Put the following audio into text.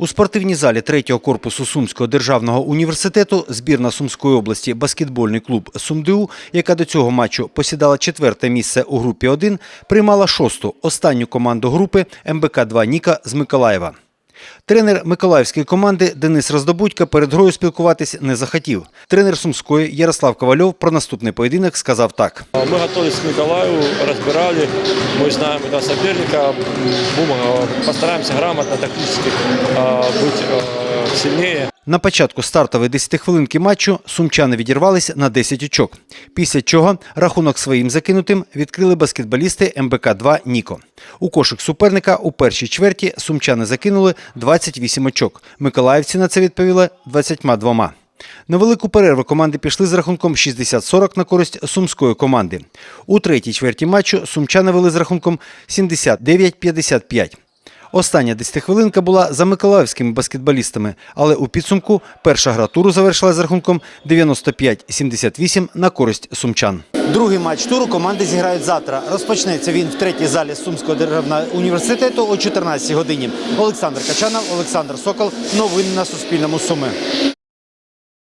У спортивній залі третього корпусу Сумського державного університету збірна Сумської області баскетбольний клуб «Сумдиу», яка до цього матчу посідала четверте місце у групі 1, приймала шосту, останню команду групи МБК-2 «Ніка» з Миколаєва. Тренер миколаївської команди Денис Роздобудько перед грою спілкуватись не захотів. Тренер Сумської Ярослав Ковальов про наступний поєдинок сказав так. Мы готовились к Николаю, разбирали, мы знаем этого соперника, будем, э, постараемся грамотно, тактически э, быть э, сильнее. На початку стартової 10 хвилинки матчу сумчани відірвались на 10 очок. Після чого рахунок своїм закинутим відкрили баскетболісти МБК-2 «Ніко». У кошик суперника у першій чверті сумчани закинули 28 очок. Миколаївці на це відповіли 22. На велику перерву команди пішли з рахунком 60-40 на користь сумської команди. У третій чверті матчу сумчани вели з рахунком 79-55. Остання десятихвилинка була за миколаївськими баскетболістами, але у підсумку перша гра туру завершила з рахунком 95-78 на користь сумчан. Другий матч туру команди зіграють завтра. Розпочнеться він в третій залі Сумського державного університету о 14 годині. Олександр Качанов, Олександр Сокол. Новини на Суспільному Суми.